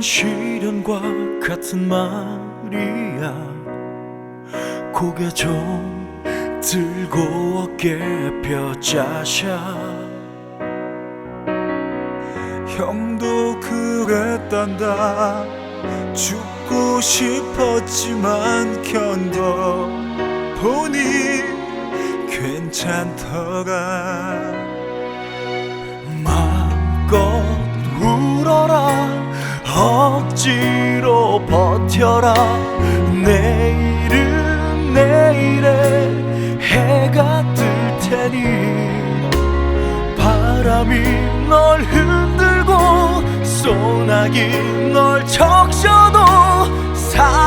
시련과 같은 말이야. 고개 좀 들고 어깨 펴자샤. 형도 그랬단다. 죽고 싶었지만 견뎌 보니 괜찮더라 억지로 버텨라. 내일은 내일에 해가 뜰 테니 바람이 널 흔들고 소나기 널 적셔도 살